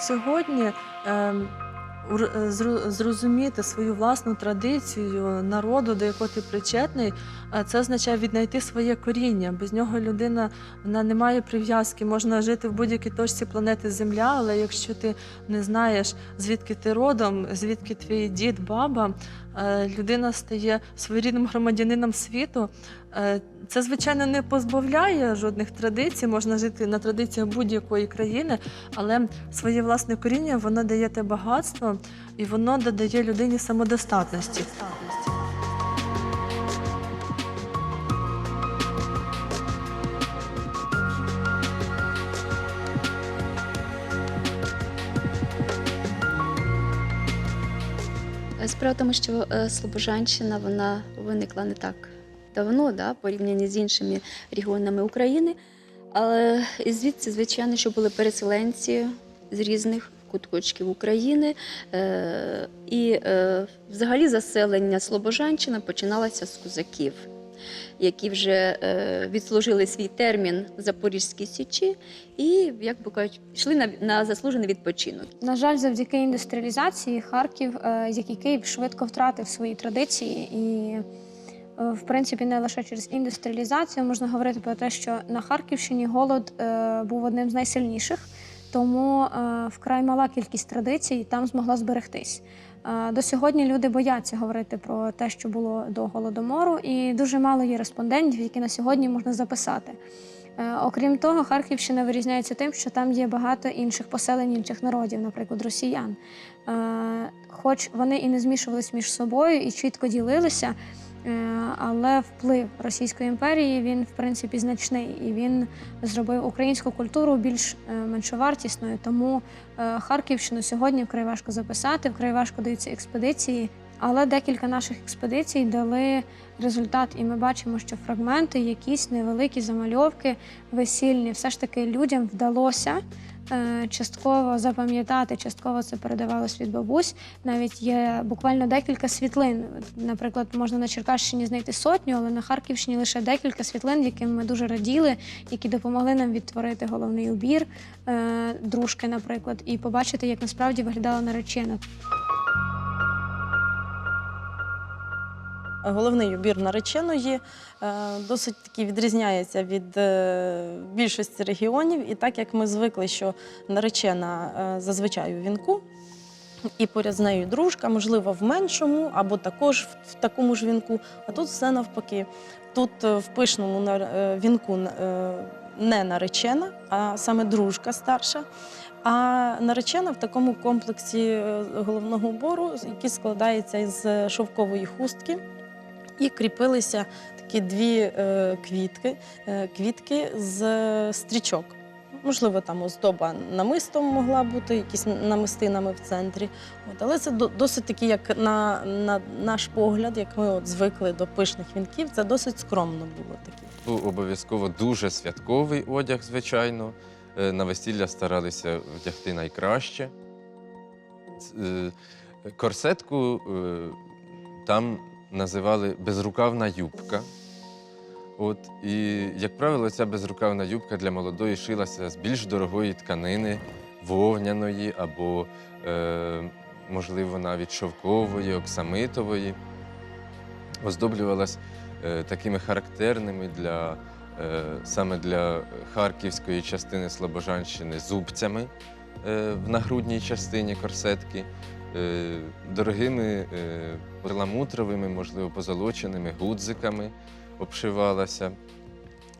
Сьогодні ем, е, зрозуміти свою власну традицію народу, до якого ти причетний, е, це означає віднайти своє коріння. Без нього людина вона не має прив'язки. Можна жити в будь-якій точці планети Земля, але якщо ти не знаєш, звідки ти родом, звідки твій дід, баба, е, людина стає своєрідним громадянином світу. Е, Це, звичайно, не позбавляє жодних традицій. Можна жити на традиціях будь-якої країни, але своє власне коріння воно дає те багатство і воно додає людині самодостатності. Справа в тому, що е, Слобожанщина вона виникла не так давно, да, порівняно з іншими регіонами України. Але звідси, звичайно, що були переселенці з різних куточків України. Е, і е, взагалі заселення Слобожанщина починалося з козаків, які вже е, відслужили свій термін в Запорізькій Січі і, як би кажуть, йшли на, заслужений відпочинок. На жаль, завдяки індустріалізації Харків, як і Київ, швидко втратив свої традиції. І, в принципі, не лише через індустріалізацію можна говорити про те, що на Харківщині голод е, був одним з найсильніших, тому е, вкрай мала кількість традицій там змогла зберегтись. Е, До сьогодні люди бояться говорити про те, що було до голодомору, і дуже мало є респондентів, які на сьогодні можна записати. Е, Окрім того, Харківщина вирізняється тим, що там є багато інших поселень інших народів, наприклад, росіян. Е, Хоч вони і не змішувались між собою і чітко ділилися, е, але вплив Російської імперії він в принципі значний і він зробив українську культуру більш е, меншовартісною. Тому е, Харківщину сьогодні вкрай важко записати, вкрай важко даються експедиції. Але декілька наших експедицій дали результат, і ми бачимо, що фрагменти, якісь невеликі замальовки весільні, все ж таки людям вдалося е, частково запам'ятати, частково це передавалось від бабусь. Навіть є буквально декілька світлин. Наприклад, можна на Черкащині знайти сотню, але на Харківщині лише декілька світлин, яким ми дуже раділи, які допомогли нам відтворити головний убір е, дружки, наприклад, і побачити, як насправді виглядала наречена. Головний убір нареченої е, досить таки відрізняється від е, більшості регіонів. І так як ми звикли, що наречена е, зазвичай у вінку, і поряд з нею дружка, можливо, в меншому або також в- такому ж вінку. А тут все навпаки. Тут в пишному вінку не наречена, а саме дружка старша. А наречена в такому комплексі головного убору, який складається із шовкової хустки, і кріпилися такі дві е, квітки, е, квітки з е, стрічок. Можливо, там оздоба намистом могла бути, якісь намистинами в центрі. От, але це досить таки, як на, на наш погляд, як ми от звикли до пишних вінків, це досить скромно було таке. Ну, Обов'язково дуже святковий одяг, звичайно. На весілля старалися вдягти найкраще. Корсетку там називали безрукавна юбка. От, і, як правило, ця безрукавна юбка для молодої шилася з більш дорогої тканини, вовняної або, е, можливо, навіть шовкової, оксамитової. Оздоблювалась е, такими характерними для, е, саме для харківської частини Слобожанщини зубцями е, в нагрудній частині корсетки, дорогими е, перламутровими, можливо, позолоченими гудзиками обшивалася,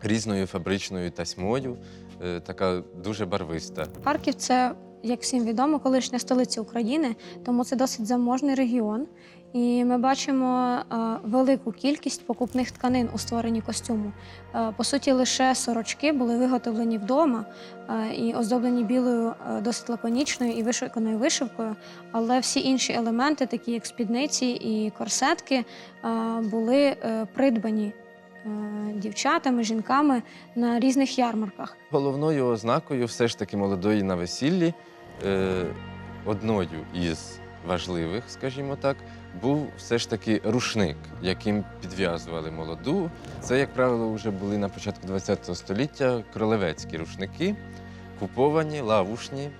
різною фабричною тасьмою, е, така дуже барвиста. Харків це, як всім відомо, колишня столиця України, тому це досить заможний регіон. І ми бачимо е, велику кількість покупних тканин у створенні костюму. Е, по суті, лише сорочки були виготовлені вдома е, і оздоблені білою досить лаконічною і вишиканою вишивкою. Але всі інші елементи, такі як спідниці і корсетки, були придбані дівчатами, жінками на різних ярмарках. Головною ознакою все ж таки молодої на весіллі, одною із важливих, скажімо так, був все ж таки рушник, яким підв'язували молоду. Це, як правило, вже були на початку ХХ століття кролевецькі рушники, куповані, лавушні,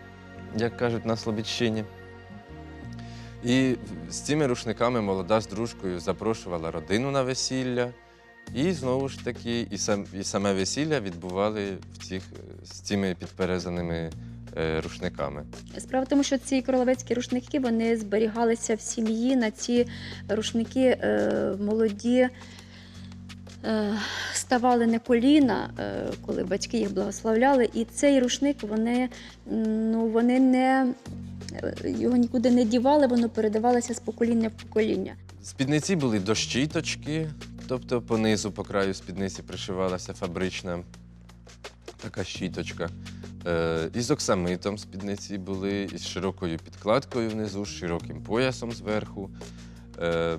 як кажуть на Слобідщині. І з цими рушниками молода з дружкою запрошувала родину на весілля. І знову ж таки, і, сам, і саме весілля відбували в цих, з цими підперезаними рушниками. Справа в тому, що ці королевецькі рушники вони зберігалися в сім'ї. На ці рушники е, молоді е, ставали на коліна, е, коли батьки їх благословляли. І цей рушник вони, ну, вони не, е, його нікуди не дівали, воно передавалося з покоління в покоління. Спідниці були до щіточки, тобто по низу, по краю спідниці пришивалася фабрична така щіточка. Е, із оксамитом спідниці були, із широкою підкладкою внизу, з широким поясом зверху. Е,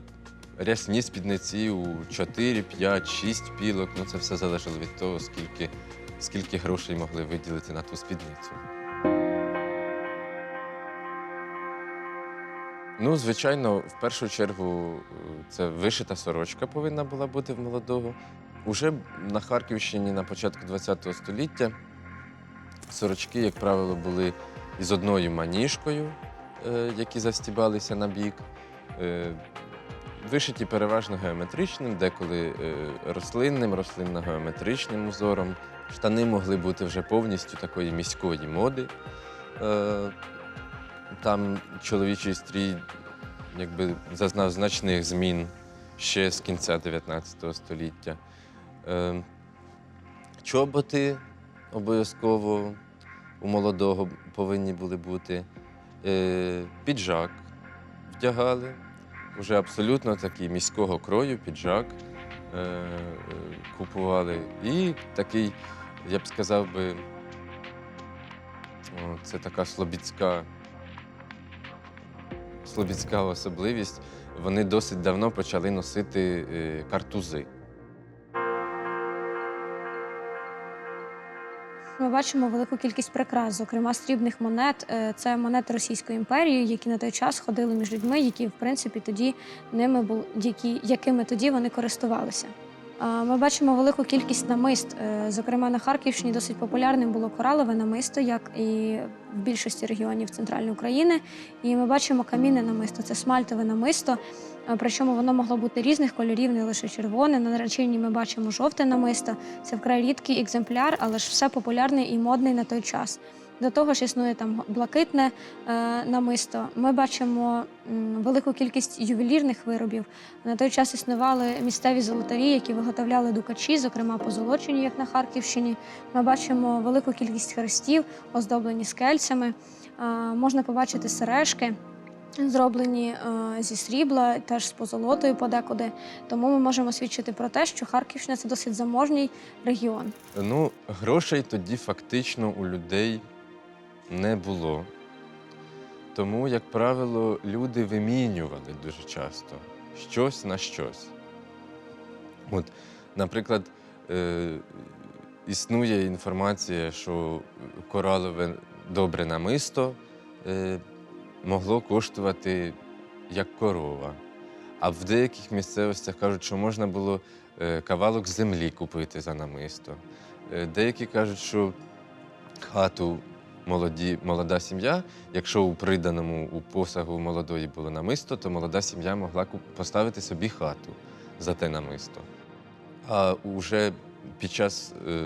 рясні спідниці у 4, 5, 6 пілок. Ну, це все залежало від того, скільки, скільки грошей могли виділити на ту спідницю. Ну, звичайно, в першу чергу е, це вишита сорочка повинна була бути в молодого. Уже на Харківщині на початку ХХ століття сорочки, як правило, були із одною маніжкою, е, які застібалися на бік. Е, Вишиті переважно геометричним, деколи е, рослинним, рослинно-геометричним узором. Штани могли бути вже повністю такої міської моди. Там чоловічий стрій якби зазнав значних змін ще з кінця 19 століття. Чоботи обов'язково у молодого повинні були бути. Е, Піджак вдягали, вже абсолютно такий міського крою піджак е, купували. І такий, я б сказав би, це така слобідська, слобідська особливість. Вони досить давно почали носити е, картузи. Ми бачимо велику кількість прикрас, зокрема срібних монет. Е, Це монети Російської імперії, які на той час ходили між людьми, які в принципі тоді ними були, які, якими тоді вони користувалися. Ми бачимо велику кількість намист. Е, Зокрема, на Харківщині досить популярним було коралове намисто, як і в більшості регіонів центральної України. І ми бачимо камінне намисто, це смальтове намисто. Е, Причому воно могло бути різних кольорів, не лише червоне. На нареченні ми бачимо жовте намисто. Це вкрай рідкий екземпляр, але ж все популярний і модний на той час. До того ж існує там блакитне е, намисто. Ми бачимо м, велику кількість ювелірних виробів. На той час існували місцеві золотарі, які виготовляли дукачі, зокрема позолочені, як на Харківщині. Ми бачимо велику кількість хрестів, оздоблені скельцями. Е, можна побачити сережки. Зроблені е, зі срібла, теж з позолотою подекуди. Тому ми можемо свідчити про те, що Харківщина це досить заможній регіон. Ну, грошей тоді фактично у людей не було. Тому, як правило, люди вимінювали дуже часто щось на щось. От, наприклад, е, існує інформація, що коралове добре намисто е, могло коштувати як корова. А в деяких місцевостях кажуть, що можна було е, кавалок землі купити за намисто. Е, Деякі кажуть, що хату молоді, молода сім'я, якщо у приданому у посагу молодої було намисто, то молода сім'я могла поставити собі хату за те намисто. А уже під час е,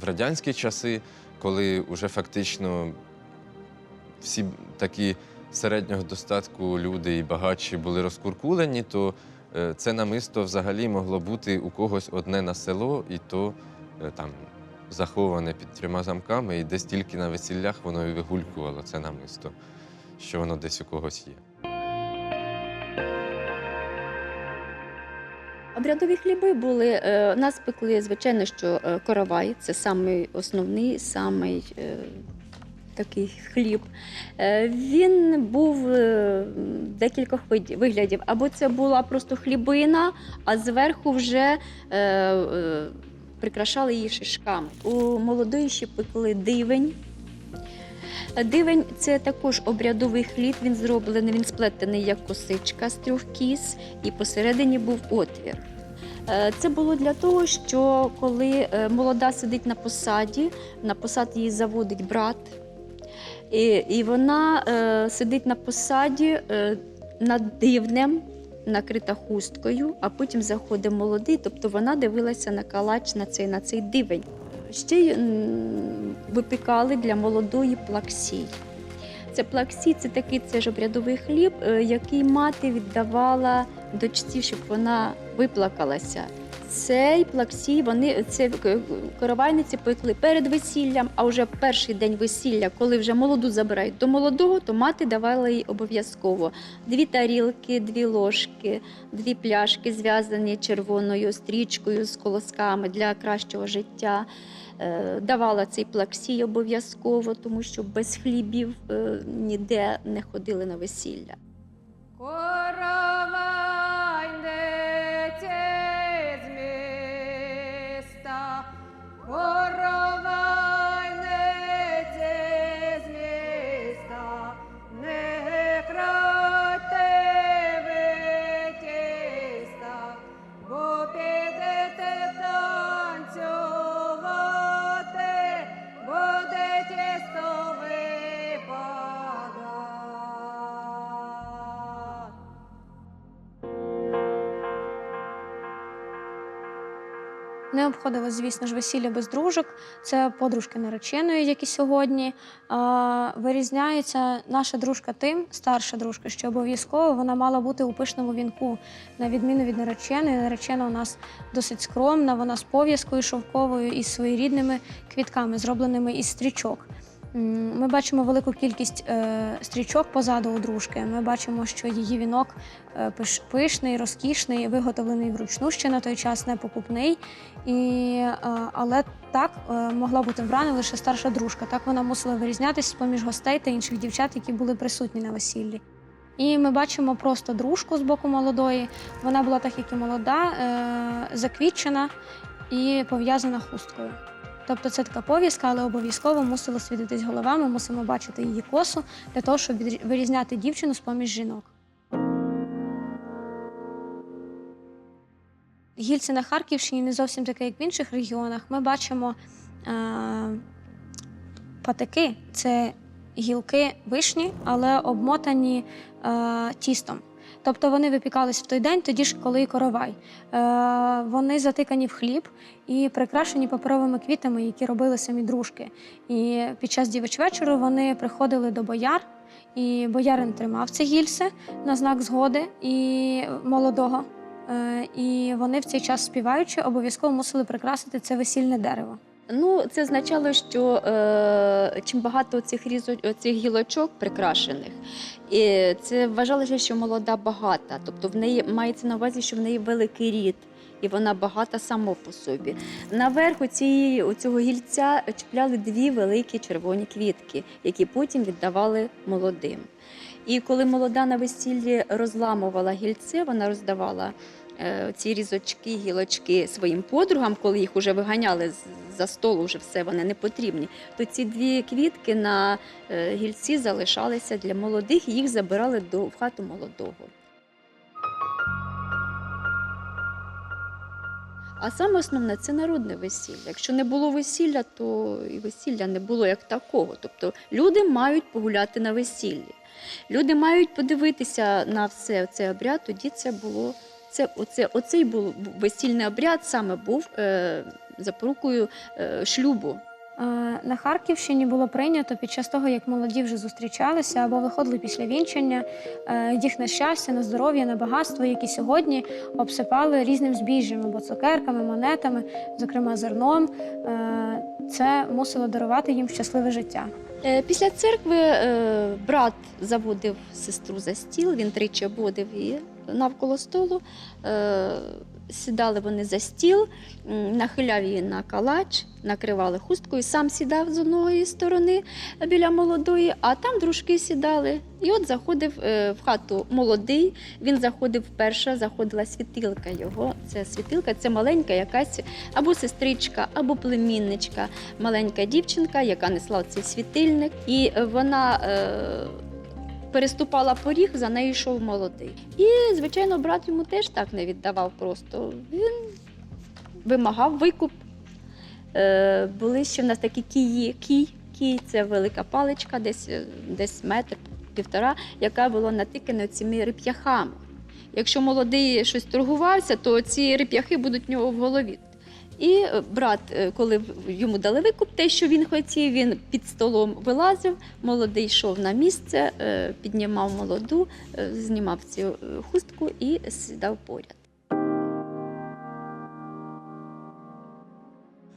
в радянські часи, коли вже фактично всі такі середнього достатку люди і багатші були розкуркулені, то е, це намисто взагалі могло бути у когось одне на село, і то е, там заховане під трьома замками, і десь тільки на весіллях воно і вигулькувало це намисто, що воно десь у когось є. Обрядові хліби були. е, Нас пекли, звичайно, що е, коровай це самий основний, самий е, такий хліб. Він був декількох виглядів. Або це була просто хлібина, а зверху вже прикрашали її шишками. У молодої ще пекли дивень. Дивень це також обрядовий хліб. Він зроблений, він сплетений як косичка з трьох кіс, і посередині був отвір. Е, Це було для того, що коли е, молода сидить на посаді, на посад її заводить брат. І, і вона е, сидить на посаді над дивнем, накрита хусткою, а потім заходить молодий, тобто вона дивилася на калач на цей, на цей дивень. Ще випікали для молодої плаксій. Це плаксій, це такий це ж обрядовий хліб, е, який мати віддавала дочці, щоб вона виплакалася. Цей плаксій, вони це к- коровайниці пекли перед весіллям, а вже перший день весілля, коли вже молоду забирають до молодого, то мати давала їй обов'язково дві тарілки, дві ложки, дві пляшки, зв'язані червоною стрічкою з колосками для кращого життя. Е, Давала цей плаксій обов'язково, тому що без хлібів е, ніде не ходили на весілля. Не обходилось, звісно ж, весілля без дружок. Це подружки нареченої, які сьогодні. А, вирізняється наша дружка тим, старша дружка, що обов'язково вона мала бути у пишному вінку. На відміну від нареченої, наречена у нас досить скромна, вона з пов'язкою шовковою і своєрідними квітками, зробленими із стрічок. Ми бачимо велику кількість е, стрічок позаду у дружки. Ми бачимо, що її вінок е, пишний, розкішний, виготовлений вручну ще на той час, не покупний. І, е, але так могла бути вбрана лише старша дружка. Так вона мусила вирізнятися з-поміж гостей та інших дівчат, які були присутні на весіллі. І ми бачимо просто дружку з боку молодої. Вона була так, як і молода, заквітчена і пов'язана хусткою. Тобто це така пов'язка, але обов'язково мусила світитись голова. Ми мусимо бачити її косу для того, щоб вирізняти дівчину з поміж жінок. Гільці на Харківщині не зовсім таке, як в інших регіонах. Ми бачимо е, патики це гілки вишні, але обмотані е, тістом. Тобто вони випікались в той день, тоді ж, коли і коровай. Е, вони затикані в хліб і прикрашені паперовими квітами, які робили самі дружки. І під час дівочвечору вони приходили до бояр, і боярин тримав ці гільси на знак згоди і молодого. Е, І вони в цей час співаючи обов'язково мусили прикрасити це весільне дерево. Ну, це означало, що е, чим багато цих різо, цих гілочок прикрашених, і це вважалося, що молода багата. Тобто в неї мається на увазі, що в неї великий рід, і вона багата само по собі. Наверху цієї цього гільця чіпляли дві великі червоні квітки, які потім віддавали молодим. І коли молода на весіллі розламувала гільце, вона роздавала ці різочки, гілочки своїм подругам, коли їх вже виганяли за столу, вже все вони не потрібні, то ці дві квітки на е, гільці залишалися для молодих, і їх забирали до в хату молодого. А саме основне це народне весілля. Якщо не було весілля, то і весілля не було як такого. Тобто люди мають погуляти на весіллі. Люди мають подивитися на все цей обряд. Тоді це було це, оце, оцей був весільний обряд, саме був е, запорукою е, шлюбу. Е, На Харківщині було прийнято під час того, як молоді вже зустрічалися або виходили після вінчання, е, їх на щастя, на здоров'я, на багатство, які сьогодні обсипали різним збіжжям або цукерками, монетами, зокрема зерном. Е, Це мусило дарувати їм щасливе життя. Після церкви брат заводив сестру за стіл, він тричі обводив її навколо столу. Е, Сідали вони за стіл, нахиляв її на калач, накривали хусткою, сам сідав з одної сторони біля молодої, а там дружки сідали. І от заходив е, в хату молодий. Він заходив вперше, заходила світилка його. Це світилка, це маленька якась або сестричка, або племінничка, маленька дівчинка, яка несла цей світильник. І вона е, переступала поріг, за нею йшов молодий. І, звичайно, брат йому теж так не віддавав просто. Він вимагав викуп. Е, були ще в нас такі кії, кій, кій це велика паличка, десь, десь метр, півтора, яка була натикана цими реп'яхами. Якщо молодий щось торгувався, то ці реп'яхи будуть в нього в голові. І е, брат, е, коли йому дали викуп, те, що він хотів, він під столом вилазив, молодий йшов на місце, е, піднімав молоду, знімав цю хустку і сідав поряд.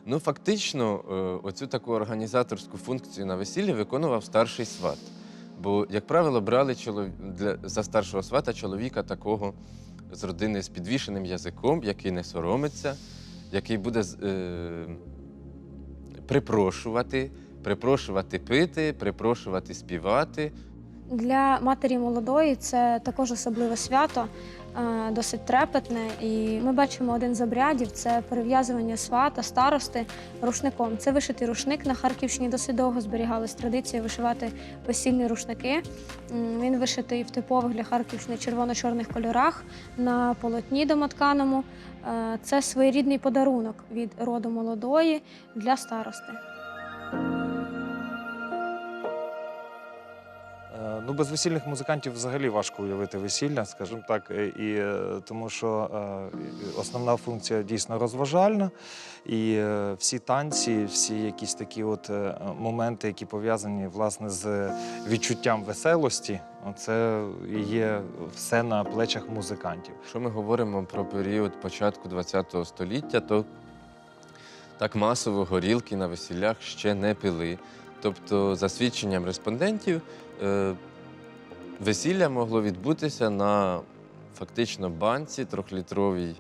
Ну, фактично, оцю таку організаторську функцію на весіллі виконував старший сват. Бо, як правило, брали для... за старшого свата чоловіка такого з родини з підвішеним язиком, який не соромиться, який буде е... припрошувати, припрошувати пити, припрошувати співати. Для матері молодої це також особливе свято, досить трепетне. І ми бачимо один з обрядів це перев'язування свата, старости рушником. Це вишитий рушник. На Харківщині досить довго зберігалась традиція вишивати весільні рушники. Він вишитий в типових для Харківщини червоно-чорних кольорах на полотні домотканому. Е, Це своєрідний подарунок від роду молодої для старости. Ну, без весільних музикантів взагалі важко уявити весілля, скажімо так, е, і е, тому що е, основна функція дійсно розважальна, і всі танці, всі якісь такі от моменти, які пов'язані власне з відчуттям веселості, це є все на плечах музикантів. Якщо ми говоримо про період початку ХХ століття, то так масово горілки на весіллях ще не пили. Тобто, за свідченням респондентів, весілля могло відбутися на фактично банці трьохлітровій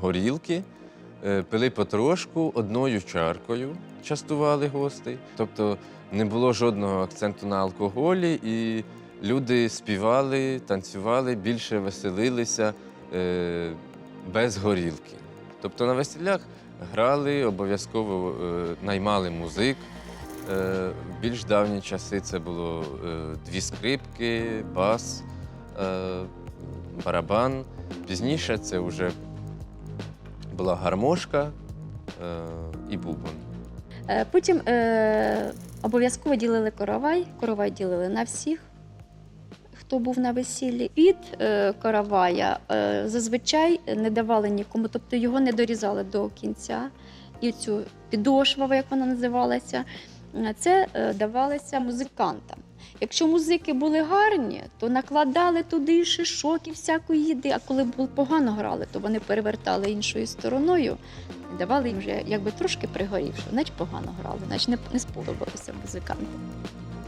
горілки. Е, Пили потрошку одною чаркою, частували гостей. Тобто не було жодного акценту на алкоголі, і люди співали, танцювали, більше веселилися е, без горілки. Тобто на весіллях грали, обов'язково е, наймали музик. Е, в більш давні часи це було е, дві скрипки, бас, е, барабан. Пізніше це вже була гармошка е, і бубон. Е, Потім е, обов'язково ділили коровай. Коровай ділили на всіх, хто був на весіллі. Від е, коровая е, зазвичай не давали нікому, тобто його не дорізали до кінця. І цю підошва, як вона називалася, е, це е, давалося музикантам. Якщо музики були гарні, то накладали туди шишок і всякої їди. А коли погано грали, то вони перевертали іншою стороною і давали їм вже якби трошки пригорівши, значить погано грали, значить не, не сподобалося музикантам.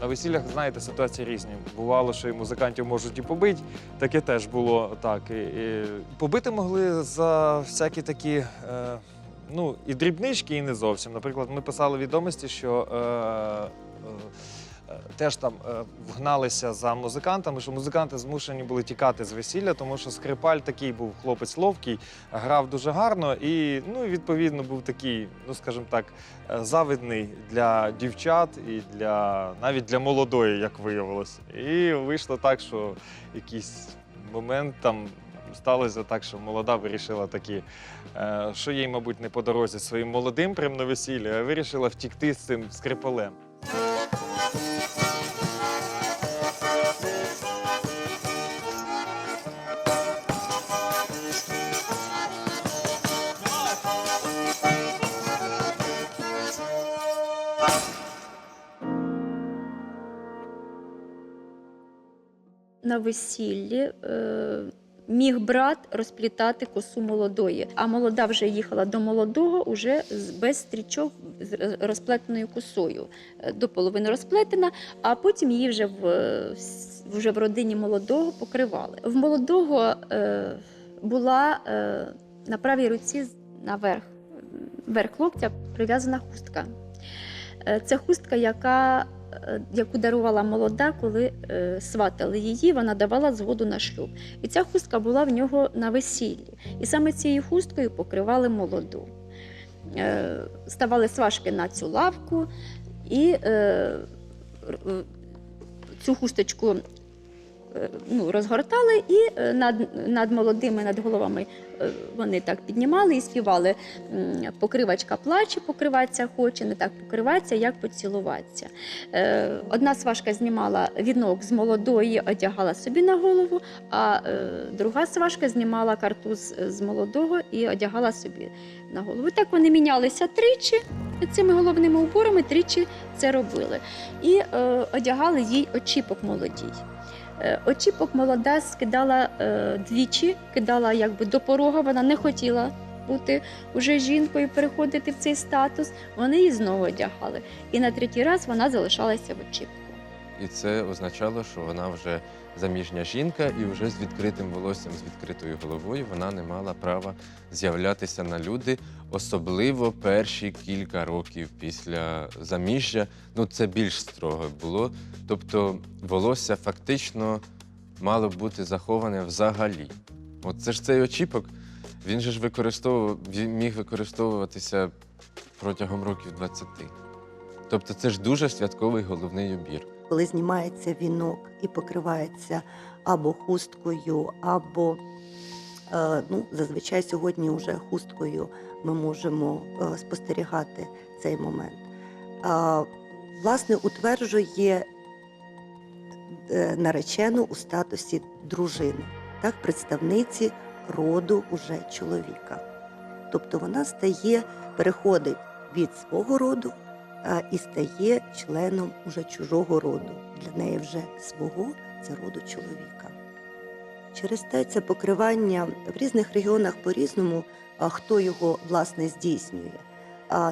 На весіллях, знаєте, ситуації різні. Бувало, що і музикантів можуть і побити. Таке теж було так. І, і побити могли за всякі такі. Е, ну, і дрібнички, і не зовсім. Наприклад, ми писали відомості, що е, е, е, теж там е, вгналися за музикантами, що музиканти змушені були тікати з весілля, тому що скрипаль такий був хлопець ловкий, грав дуже гарно і, ну, відповідно був такий, ну скажімо так, е, завидний для дівчат і для навіть для молодої, як виявилось. І вийшло так, що якийсь момент там сталося так, що молода вирішила такі, що їй, мабуть, не по дорозі своїм молодим прям на весіллі, а вирішила втікти з цим скрипалем. На весіллі е, міг брат розплітати косу молодої, а молода вже їхала до молодого уже без стрічок з розплетеною косою. Е, До половини розплетена, а потім її вже в, е, вже в родині молодого покривали. В молодого е, була е, на правій руці наверх, верх локтя прив'язана хустка. Е, Це хустка, яка яку дарувала молода, коли е, сватали її, вона давала згоду на шлюб. І ця хустка була в нього на весіллі. І саме цією хусткою покривали молоду. Е, ставали сважки на цю лавку, і е, е, цю хусточку е, ну, розгортали, і е, над, над молодими, над головами е, вони так піднімали і співали покривачка плаче, покриватися хоче, не так покриватися, як поцілуватися. Е, Одна сважка знімала вінок з молодої, одягала собі на голову, а е, друга сважка знімала картуз з молодого і одягала собі на голову. Так вони мінялися тричі цими головними уборами, тричі це робили. І е, одягали їй очіпок молодій. Е, очіпок молода скидала е, двічі, кидала якби до порога, вона не хотіла бути вже жінкою, переходити в цей статус. Вони її знову одягали. І на третій раз вона залишалася в очіпку. І це означало, що вона вже заміжня жінка, і вже з відкритим волоссям, з відкритою головою вона не мала права з'являтися на люди, особливо перші кілька років після заміжжя. Ну це більш строго було. Тобто волосся фактично мало бути заховане взагалі. От це ж цей очіпок, він же ж використовував, він міг використовуватися протягом років 20. Тобто це ж дуже святковий головний убір. Коли знімається вінок і покривається або хусткою, або е, ну, зазвичай сьогодні вже хусткою ми можемо е, спостерігати цей момент. Власне, утверджує е, наречену у статусі дружини, так, представниці роду уже чоловіка. Тобто вона стає, переходить від свого роду і стає членом уже чужого роду. Для неї вже свого це роду чоловіка. Через те це покривання в різних регіонах по-різному, хто його власне здійснює.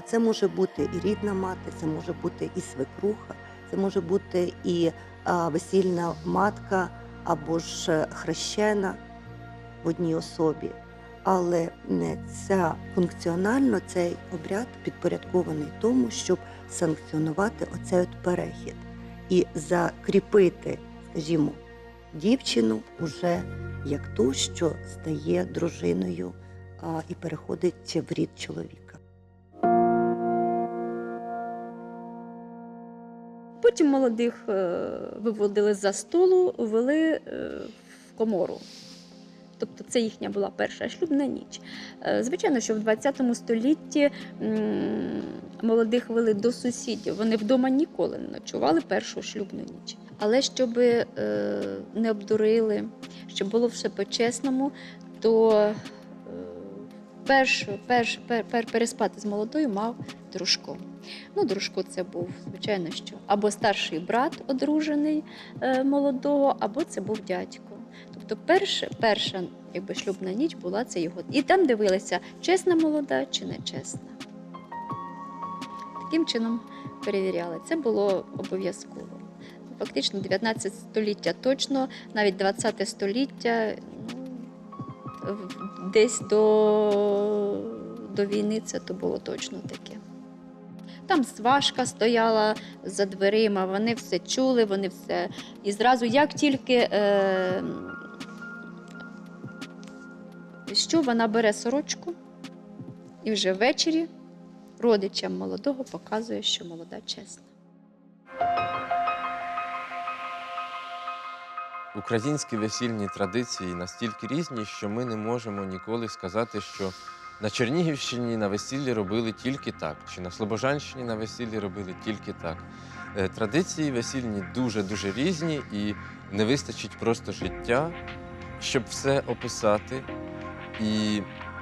Це може бути і рідна мати, це може бути і свекруха, це може бути і весільна матка або ж е, хрещена в одній особі. Але не ця функціонально цей обряд підпорядкований тому, щоб санкціонувати оцей от перехід і закріпити, скажімо, дівчину уже як ту, що стає дружиною а, і переходить в рід чоловіка. Потім молодих е, виводили за столу, вели е, в комору. Тобто це їхня була перша шлюбна ніч. Е, Звичайно, що в 20 столітті молодих вели до сусідів. Вони вдома ніколи не ночували першу шлюбну ніч. Але щоб е, не обдурили, щоб було все по-чесному, то е, перш, перш, пер, пер, переспати з молодою мав дружко. Ну, дружко це був, звичайно, що або старший брат одружений молодого, або це був дядько. Тобто перша, перша якби, шлюбна ніч була це його. І там дивилися, чесна молода чи нечесна. Таким чином перевіряли. Це було обов'язково. Фактично 19 століття точно, навіть 20 століття, ну, десь до, до війни це то було точно таке. Там сважка стояла за дверима, вони все чули, вони все. І зразу, як тільки е, що вона бере сорочку, і вже ввечері родичам молодого показує, що молода чесна. Українські весільні традиції настільки різні, що ми не можемо ніколи сказати, що на Чернігівщині на весіллі робили тільки так, чи на Слобожанщині на весіллі робили тільки так. Е, Традиції весільні дуже-дуже різні і не вистачить просто життя, щоб все описати. І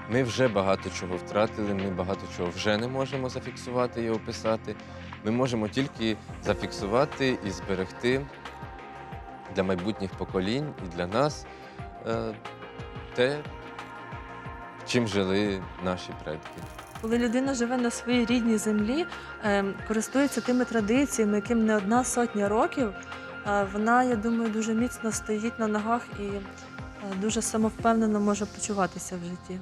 ми вже багато чого втратили, ми багато чого вже не можемо зафіксувати і описати. Ми можемо тільки зафіксувати і зберегти для майбутніх поколінь і для нас е, те, чим жили наші предки. Коли людина живе на своїй рідній землі, е, користується тими традиціями, яким не одна сотня років, е, вона, я думаю, дуже міцно стоїть на ногах і дуже самовпевнено може почуватися в житті.